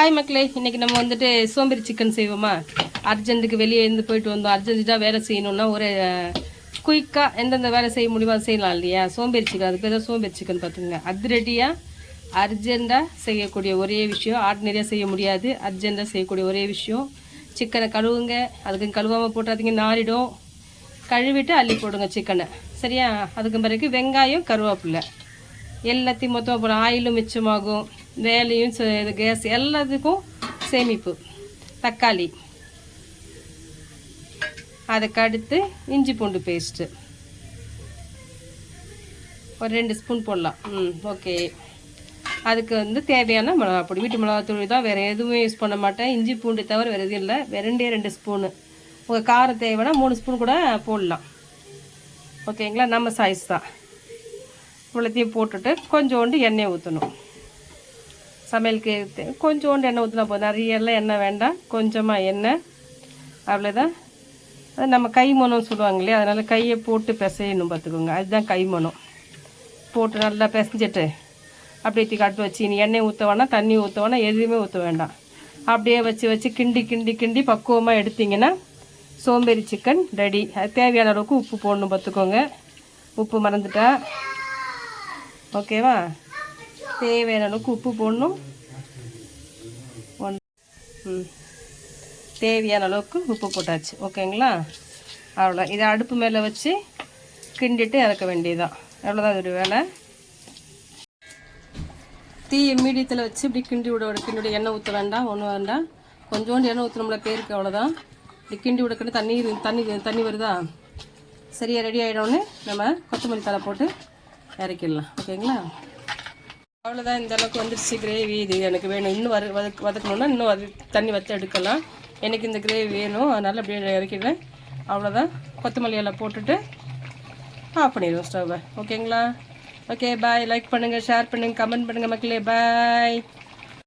Hi மக்களே. இன்னைக்கு நம்ம வந்துட்டு சோம்பேறி சிக்கன் செய்வோமா? அர்ஜென்ட்டுக்கு வெளியே இருந்து போயிட்டு வந்தோம். அர்ஜென்ட்டாக வேலை செய்யணும்னா ஒரு குயிக்காக எந்தெந்த வேலை செய்ய முடியுமோ அதை செய்யலாம் இல்லையா? சோம்பேறி சிக்கன் அதுக்கு ஏதாவது தான் சோம்பேறி சிக்கன் பார்த்துங்க அதிரடியாக அர்ஜென்ட்டாக செய்யக்கூடிய ஒரே விஷயம். ஆர்டினரியாக செய்ய முடியாது. அர்ஜென்ட்டாக செய்யக்கூடிய ஒரே விஷயம். சிக்கனை கழுவுங்க. அதுக்கு கழுவாமல் போட்டாதீங்க நாரிடும். கழுவிட்டு அள்ளி போடுங்க சிக்கனை சரியா? அதுக்கு பிறகு வெங்காயம் கருவேப்பில்லை எல்லாத்தையும் மொத்தம் அப்புறம் ஆயிலும் மிச்சமாகும். வேலையும் இது கேஸ் எல்லாத்துக்கும் சேமிப்பு. தக்காளி. அதுக்கு அடுத்து இஞ்சி பூண்டு பேஸ்ட்டு ஒரு ரெண்டு ஸ்பூன் போடலாம். ம் ஓகே அதுக்கு வந்து தேவையான மிளகா பொடி. வீட்டு மிளகாத்தூள் தான் வேறு எதுவுமே யூஸ் பண்ண மாட்டேன். இஞ்சி பூண்டு தவிர வேறு எதுவும் இல்லை. ரெண்டே ரெண்டு ஸ்பூனு உங்கள் காரம் தேவைன்னா மூணு ஸ்பூன் கூட போடலாம். ஓகேங்களா நம்ம சைஸ் தான். இவ்வளோத்தையும் போட்டுட்டு கொஞ்சோண்டு எண்ணெய் ஊற்றணும் சமையலுக்கு கொஞ்சோண்டு எண்ணெய் ஊற்றினா போதும். நிறையெல்லாம் எண்ணெய் வேண்டாம். கொஞ்சமாக எண்ணெய். அவ்வளோதான் அது நம்ம கை மனம் சொல்லுவாங்க இல்லையா அதனால் கையை போட்டு பிசையணும் பார்த்துக்கோங்க. அதுதான் கை மனம் போட்டு நல்லா பிசைஞ்சிட்டு அப்படியே தூக்கி கட்டு வச்சு நீ எண்ணெய் ஊற்ற வேணாம் தண்ணி ஊற்ற வேணாம் எதுவுமே ஊற்ற வேண்டாம். அப்படியே வச்சு வச்சு கிண்டி கிண்டி கிண்டி பக்குவமாக எடுத்திங்கன்னா சோம்பேறி சிக்கன் ரெடி அது தேவையான அளவுக்கு உப்பு போடணும் பார்த்துக்கோங்க. உப்பு மறந்துட்டா. ஓகேவா தேவையான அளவுக்கு உப்பு போடணும். ஒன் ம். தேவையான அளவுக்கு உப்பு போட்டாச்சு. ஓகேங்களா? அவ்வளோ இதை அடுப்பு மேலே வச்சு கிண்டிட்டு இறக்க வேண்டியதுதான். அவ்வளோதான் ஒரு வேலை. தீயை மீடியத்தில் வச்சு இப்படி கிண்டி விட விட கிண்டி எண்ணெய் ஊற்ற வேண்டாம் ஒன்றும் வேண்டாம். கொஞ்சோண்டு எண்ணெய் ஊற்றணும்ல பேருக்கு அவ்வளோதான் இப்படி கிண்டி விடக்கிட்டு தண்ணி தண்ணி தண்ணி வருதா? சரியாக ரெடி ஆகிடோன்னு நம்ம கொத்தமல்லி தலை போட்டு இறக்கிடலாம். ஓகேங்களா? அவ்வளோதான் இந்த அளவுக்கு வந்துருச்சு கிரேவி இது எனக்கு வேணும். இன்னும் வறு வதக் வதக்கணுன்னா இன்னும் அது தண்ணி வச்சு எடுக்கலாம். எனக்கு இந்த கிரேவி வேணும். அதனால் அப்படியே இறக்கிடுவேன் அவ்வளோதான் கொத்தமல்லி எல்லாம் போட்டுட்டு ஆஃப் பண்ணிடுவோம் ஸ்டவ்வை ஓகேங்களா ஓகே பாய் லைக் பண்ணுங்கள் ஷேர் பண்ணுங்கள் கமெண்ட் பண்ணுங்கள் மக்களே. பாய்